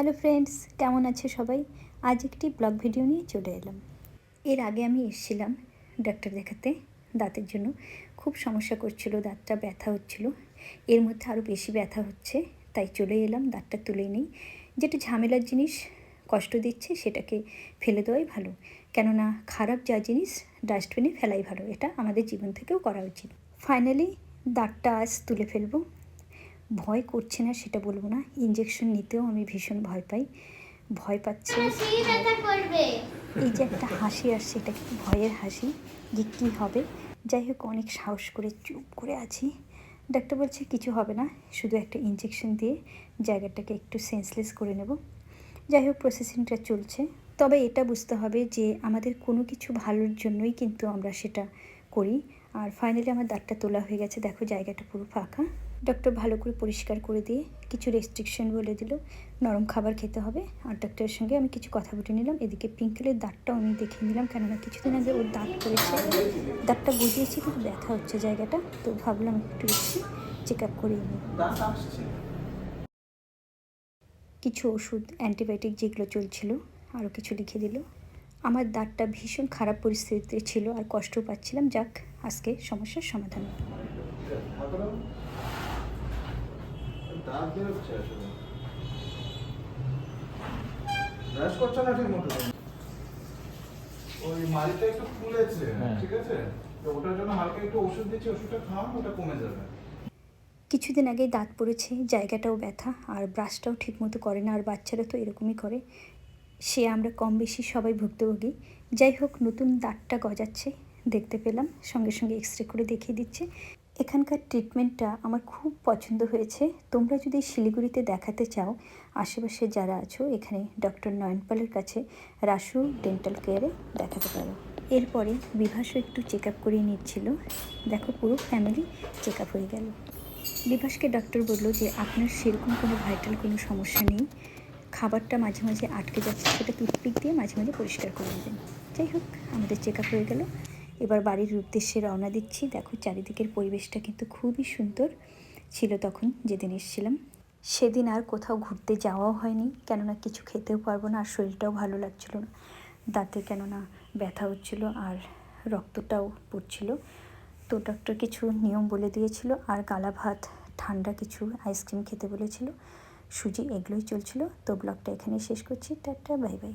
Hello friends কেমন আছে সবাই? আজ একটি ব্লগ ভিডিও নিয়ে চলে এলাম। এর আগে আমি এসেছিলাম ডাক্তার দেখাতে, দাঁতের জন্য। খুব সমস্যা করছিল, দাঁতটা ব্যথা হচ্ছিল। এর মধ্যে আরও বেশি ব্যথা হচ্ছে, তাই চলে এলাম, দাঁতটা তুলে নিই। যেটা ঝামেলার জিনিস, কষ্ট দিচ্ছে, সেটাকে ফেলে দেওয়াই ভালো। কেননা খারাপ যা জিনিস ডাস্টবিনে ফেলাই ভালো। এটা আমাদের জীবন থেকেও করা উচিত। ফাইনালি দাঁতটা আজ তুলে ফেলব। ভয় করছে না সেটা বলব না। ইঞ্জেকশন নিতেও আমি ভীষণ ভয় পাই। ভয় পাচ্ছে। এই যে একটা হাসি আসছে এটা কি ভয়ের হাসি? যে কী হবে? যাই হোক অনেক সাহস করে চুপ করে আছি। ডাক্তার বলছে কিছু হবে না শুধু একটা ইঞ্জেকশন দিয়ে জায়গাটাকে একটু সেন্সলেস করে নেব। যাই হোক প্রসেসিংটা চলছে। তবে এটা বুঝতে হবে যে আমাদের কোনো কিছু ভালোর জন্যই কিন্তু আমরা সেটা করি। আর ফাইনালি আমার দাঁতটা তোলা হয়ে গেছে। দেখো জায়গাটা পুরো ফাঁকা। ডক্টর ভালো করে পরিষ্কার করে দিয়ে কিছু রেস্ট্রিকশন বলে দিল, নরম খাবার খেতে হবে। আর ডক্টরের সঙ্গে আমি কিছু কথা বলে নিলাম। এদিকে পিঙ্কেলের দাঁতটাও আমি দেখে নিলাম, কেননা কিছুদিন আগে ওর দাঁত পড়েছে। দাঁতটা বুঝিয়েছি, কিন্তু ব্যথা হচ্ছে জায়গাটা, তো ভাবলাম একটু বেশি চেক আপ করিয়ে নিই। কিছু ওষুধ অ্যান্টিবায়োটিক যেগুলো চলছিল আরও কিছু লিখে দিল। আমার দাঁতটা ভীষণ খারাপ পরিস্থিতিতে ছিল, আর কষ্ট পাচ্ছিলাম। যাক, আজকে সমস্যার সমাধান। দাঁত বেরোচ্ছে আসলে। ব্রাশ করছ না ঠিক মতো? ওই মাড়িটা একটু ফুলেছে হ্যাঁ। ঠিক আছে? তো ওটার জন্য হালকা একটু ওষুধ দিচ্ছি ওষুধটা খাওয়ান ওটা কমে যাবে। কিছুদিন আগেই দাঁত পড়েছে জায়গাটাও ব্যথা আর ব্রাশটাও ঠিকমতো করে না আর বাচ্চারা তো এরকমই করে। সে আমরা কম বেশি সবাই ভুক্তভোগী। যাই হোক নতুন দাঁতটা গজাচ্ছে দেখতে পেলাম। সঙ্গে সঙ্গে এক্স রে করে দেখিয়ে দিচ্ছে। এখানকার ট্রিটমেন্টটা আমার খুব পছন্দ হয়েছে। তোমরা যদি শিলিগুড়িতে দেখাতে চাও, আশেপাশে যারা আছো, এখানে ডক্টর নয়নপালের কাছে রাসু ডেন্টাল কেয়ারে দেখাতে পারো। এরপরে বিভাসও একটু চেক আপ করিয়ে নিচ্ছিল। দেখো পুরো ফ্যামিলি চেক আপ হয়ে গেল। বিভাসকে ডক্টর বলল যে, আপনার সেরকম কোনো ভাইটাল কোনো সমস্যা নেই। খাবারটা মাঝে মাঝে আটকে যাচ্ছে, সেটা টুথপিক দিয়ে মাঝে মাঝে পরিষ্কার করে দেবেন। যাই হোক, আমাদের চেক আপ হয়ে গেল। এবার বাড়ির উদ্দেশ্যে রওনা দিচ্ছি। দেখো চারিদিকের পরিবেশটা কিন্তু খুবই সুন্দর ছিল তখন যেদিন এসেছিলাম। সেদিন আর কোথাও ঘুরতে যাওয়াও হয়নি, কেননা কিছু খেতেও পারব না আর শরীরটাও ভালো লাগছিল না। দাঁতে কেননা ব্যথা হচ্ছিল আর রক্তটাও পড়ছিল। তো ডক্টর কিছু নিয়ম বলে দিয়েছিল আর গালা ভাত, ঠান্ডা কিছু আইসক্রিম খেতে বলেছিল। সুজি এগুলোই চলছিল। তো ব্লগটা এখানে শেষ করছি। Tata bye bye